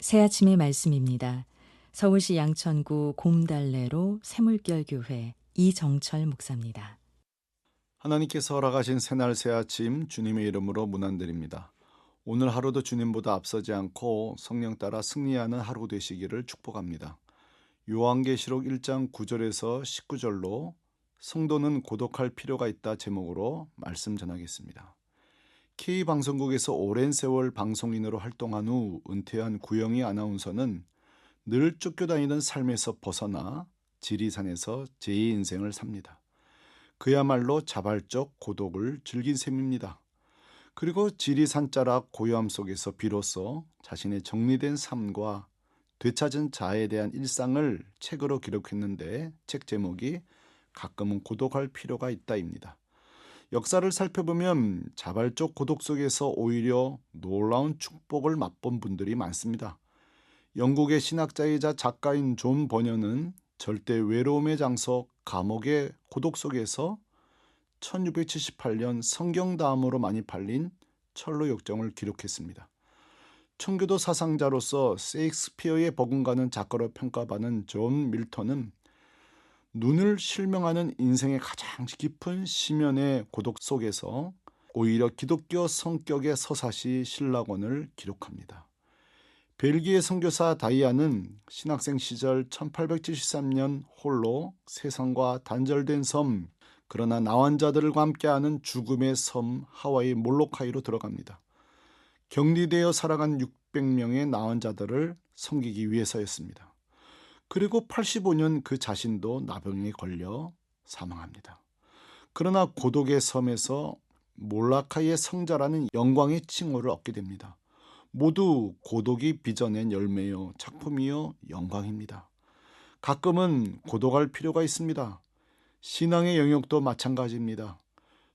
새 아침의 말씀입니다. 서울시 양천구 곰달래로 새물결교회 이정철 목사입니다. 하나님께서 허락하신 새날 새 아침 주님의 이름으로 문안드립니다. 오늘 하루도 주님보다 앞서지 않고 성령 따라 승리하는 하루 되시기를 축복합니다. 요한계시록 1장 9절에서 19절로 성도는 고독할 필요가 있다 제목으로 말씀 전하겠습니다. K방송국에서 오랜 세월 방송인으로 활동한 후 은퇴한 구영희 아나운서는 늘 쫓겨다니던 삶에서 벗어나 지리산에서 제2 인생을 삽니다. 그야말로 자발적 고독을 즐긴 셈입니다. 그리고 지리산 자락 고요함 속에서 비로소 자신의 정리된 삶과 되찾은 자에 대한 일상을 책으로 기록했는데 책 제목이 가끔은 고독할 필요가 있다입니다. 역사를 살펴보면 자발적 고독 속에서 오히려 놀라운 축복을 맛본 분들이 많습니다. 영국의 신학자이자 작가인 존 버녀는 절대 외로움의 장소 감옥의 고독 속에서 1678년 성경 다음으로 많이 팔린 철로 역정을 기록했습니다. 청교도 사상자로서 세익스피어의 버금가는 작가로 평가받는 존 밀턴은 눈을 실명하는 인생의 가장 깊은 심연의 고독 속에서 오히려 기독교 성격의 서사시 신락원을 기록합니다. 벨기에 선교사 다이아는 신학생 시절 1873년 홀로 세상과 단절된 섬, 그러나 나환자들과 함께하는 죽음의 섬 하와이 몰로카이로 들어갑니다. 격리되어 살아간 600명의 나환자들을 섬기기 위해서였습니다. 그리고 85년 그 자신도 나병에 걸려 사망합니다. 그러나 고독의 섬에서 몰라카이의 성자라는 영광의 칭호를 얻게 됩니다. 모두 고독이 빚어낸 열매요, 작품이요, 영광입니다. 가끔은 고독할 필요가 있습니다. 신앙의 영역도 마찬가지입니다.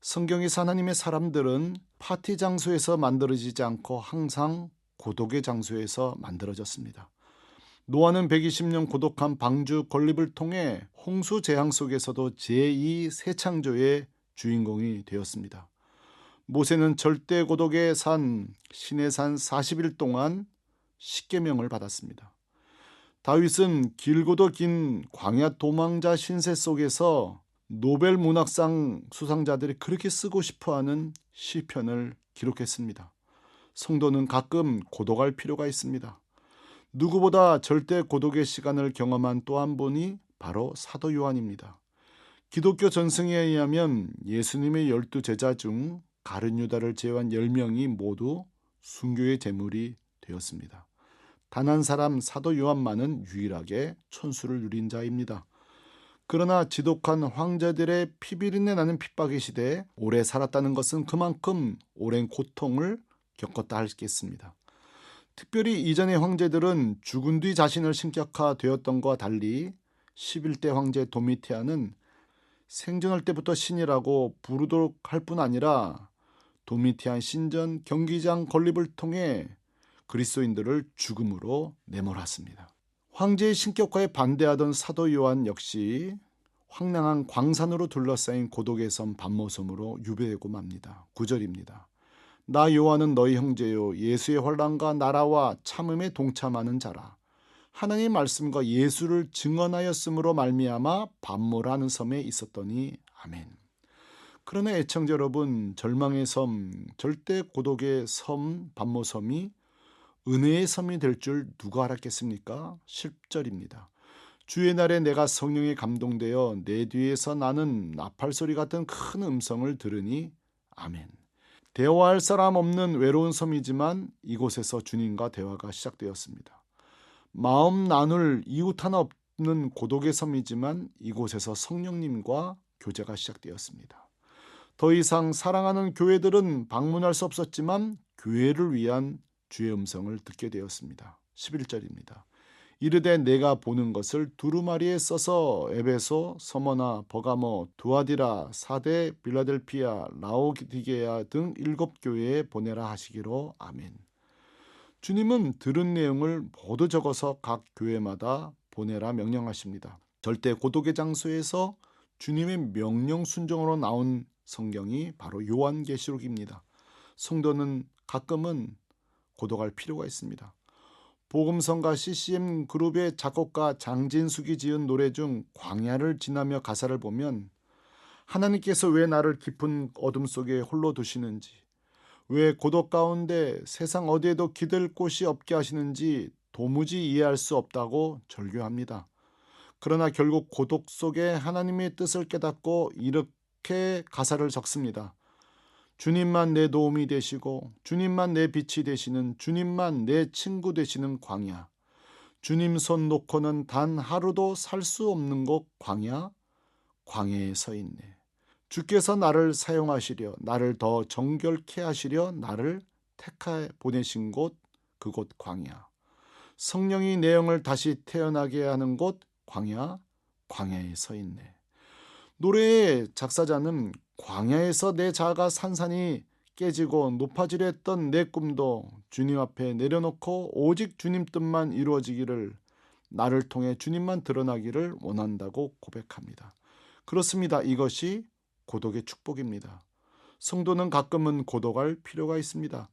성경에서 하나님의 사람들은 파티 장소에서 만들어지지 않고 항상 고독의 장소에서 만들어졌습니다. 노아는 120년 고독한 방주 건립을 통해 홍수 재앙 속에서도 제2 새창조의 주인공이 되었습니다. 모세는 절대 고독의 산 신의 산 40일 동안 십계명을 받았습니다. 다윗은 길고도 긴 광야 도망자 신세 속에서 노벨 문학상 수상자들이 그렇게 쓰고 싶어하는 시편을 기록했습니다. 성도는 가끔 고독할 필요가 있습니다. 누구보다 절대 고독의 시간을 경험한 또 한 분이 바로 사도 요한입니다. 기독교 전승에 의하면 예수님의 열두 제자 중 가룟 유다를 제외한 10명이 모두 순교의 제물이 되었습니다. 단 한 사람 사도 요한만은 유일하게 천수를 누린 자입니다. 그러나 지독한 황제들의 피비린내 나는 핍박의 시대에 오래 살았다는 것은 그만큼 오랜 고통을 겪었다 할겠습니다. 특별히 이전의 황제들은 죽은 뒤 자신을 신격화되었던 것과 달리 11대 황제 도미티아는 생존할 때부터 신이라고 부르도록 할 뿐 아니라 도미티안 신전 경기장 건립을 통해 그리스도인들을 죽음으로 내몰았습니다. 황제의 신격화에 반대하던 사도 요한 역시 황량한 광산으로 둘러싸인 고독의 섬 반모섬으로 유배되고 맙니다. 9절입니다. 나 요한은 너희 형제요 예수의 환란과 나라와 참음에 동참하는 자라. 하나님의 말씀과 예수를 증언하였으므로 말미암아 반모라는 섬에 있었더니 아멘. 그러나 애청자 여러분, 절망의 섬, 절대 고독의 섬, 반모섬이 은혜의 섬이 될 줄 누가 알았겠습니까? 10절입니다. 주의 날에 내가 성령에 감동되어 내 뒤에서 나는 나팔 소리 같은 큰 음성을 들으니 아멘. 대화할 사람 없는 외로운 섬이지만 이곳에서 주님과 대화가 시작되었습니다. 마음 나눌 이웃 하나 없는 고독의 섬이지만 이곳에서 성령님과 교제가 시작되었습니다. 더 이상 사랑하는 교회들은 방문할 수 없었지만 교회를 위한 주의 음성을 듣게 되었습니다. 11절입니다. 이르되 내가 보는 것을 두루마리에 써서 에베소, 서머나, 버가모, 두아디라, 사대, 빌라델피아, 라오디게아 등 일곱 교회에 보내라 하시기로 아멘. 주님은 들은 내용을 모두 적어서 각 교회마다 보내라 명령하십니다. 절대 고독의 장소에서 주님의 명령 순종으로 나온 성경이 바로 요한계시록입니다. 성도는 가끔은 고독할 필요가 있습니다. 복음성가 CCM 그룹의 작곡가 장진숙이 지은 노래 중 광야를 지나며 가사를 보면 하나님께서 왜 나를 깊은 어둠 속에 홀로 두시는지 왜 고독 가운데 세상 어디에도 기댈 곳이 없게 하시는지 도무지 이해할 수 없다고 절규합니다. 그러나 결국 고독 속에 하나님의 뜻을 깨닫고 이렇게 가사를 적습니다. 주님만 내 도움이 되시고 주님만 내 빛이 되시는 주님만 내 친구 되시는 광야. 주님 손 놓고는 단 하루도 살 수 없는 곳 광야. 광야에 서 있네. 주께서 나를 사용하시려 나를 더 정결케 하시려 나를 택하 보내신 곳 그곳 광야. 성령이 내 영을 다시 태어나게 하는 곳 광야. 광야에 서 있네. 노래의 작사자는 광야에서 내 자아가 산산이 깨지고 높아지려 했던 내 꿈도 주님 앞에 내려놓고 오직 주님 뜻만 이루어지기를 나를 통해 주님만 드러나기를 원한다고 고백합니다. 그렇습니다. 이것이 고독의 축복입니다. 성도는 가끔은 고독할 필요가 있습니다.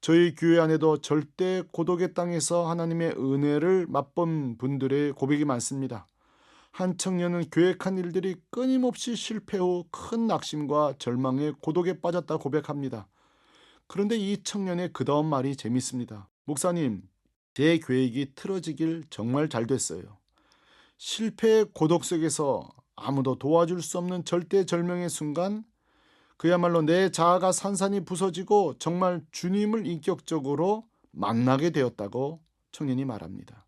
저희 교회 안에도 절대 고독의 땅에서 하나님의 은혜를 맛본 분들의 고백이 많습니다. 한 청년은 계획한 일들이 끊임없이 실패 후 큰 낙심과 절망에 고독에 빠졌다 고백합니다. 그런데 이 청년의 그 다음 말이 재밌습니다. 목사님, 제 계획이 틀어지길 정말 잘 됐어요. 실패의 고독 속에서 아무도 도와줄 수 없는 절대 절명의 순간 그야말로 내 자아가 산산이 부서지고 정말 주님을 인격적으로 만나게 되었다고 청년이 말합니다.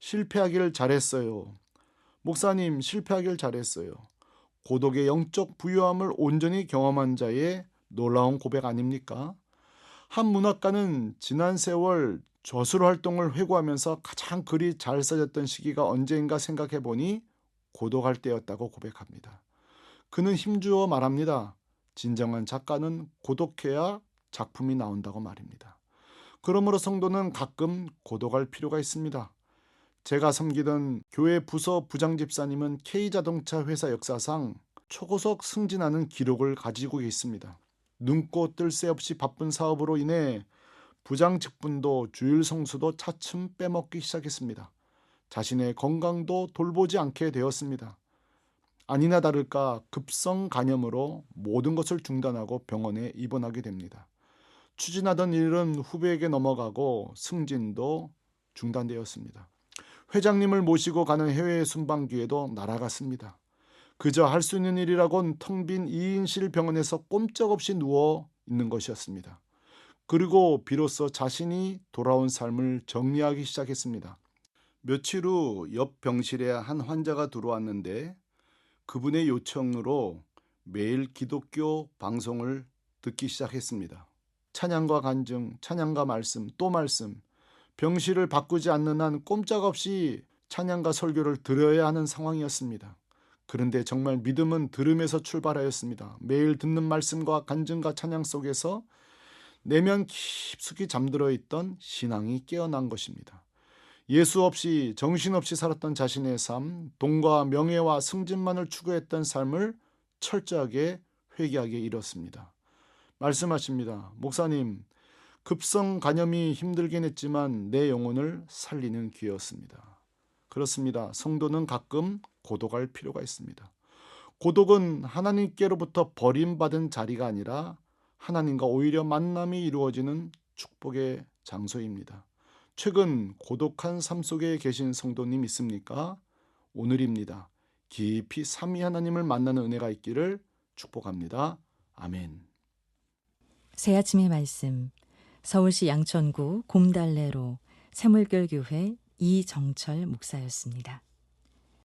실패하기를 잘했어요. 목사님 실패하길 잘했어요. 고독의 영적 부유함을 온전히 경험한 자의 놀라운 고백 아닙니까? 한 문학가는 지난 세월 저술 활동을 회고하면서 가장 글이 잘 써졌던 시기가 언제인가 생각해 보니 고독할 때였다고 고백합니다. 그는 힘주어 말합니다. 진정한 작가는 고독해야 작품이 나온다고 말입니다. 그러므로 성도는 가끔 고독할 필요가 있습니다. 제가 섬기던 교회 부서 부장 집사님은 K자동차 회사 역사상 초고속 승진하는 기록을 가지고 있습니다. 눈꽃 뜰새 없이 바쁜 사업으로 인해 부장 직분도 주일 성수도 차츰 빼먹기 시작했습니다. 자신의 건강도 돌보지 않게 되었습니다. 아니나 다를까 급성 간염으로 모든 것을 중단하고 병원에 입원하게 됩니다. 추진하던 일은 후배에게 넘어가고 승진도 중단되었습니다. 회장님을 모시고 가는 해외 순방기에도 날아갔습니다. 그저 할 수 있는 일이라곤 텅 빈 2인실 병원에서 꼼짝없이 누워 있는 것이었습니다. 그리고 비로소 자신이 돌아온 삶을 정리하기 시작했습니다. 며칠 후 옆 병실에 한 환자가 들어왔는데 그분의 요청으로 매일 기독교 방송을 듣기 시작했습니다. 찬양과 간증, 찬양과 말씀, 또 말씀, 병실을 바꾸지 않는 한 꼼짝없이 찬양과 설교를 들어야 하는 상황이었습니다. 그런데 정말 믿음은 들음에서 출발하였습니다. 매일 듣는 말씀과 간증과 찬양 속에서 내면 깊숙이 잠들어 있던 신앙이 깨어난 것입니다. 예수 없이 정신없이 살았던 자신의 삶, 돈과 명예와 승진만을 추구했던 삶을 철저하게 회개하게 이뤘습니다. 말씀하십니다. 목사님, 급성 간염이 힘들긴 했지만 내 영혼을 살리는 기회였습니다. 그렇습니다. 성도는 가끔 고독할 필요가 있습니다. 고독은 하나님께로부터 버림받은 자리가 아니라 하나님과 오히려 만남이 이루어지는 축복의 장소입니다. 최근 고독한 삶 속에 계신 성도님 있습니까? 오늘입니다. 깊이 삼위 하나님을 만나는 은혜가 있기를 축복합니다. 아멘. 새 아침의 말씀 서울시 양천구 곰달래로 새물결교회 이정철 목사였습니다.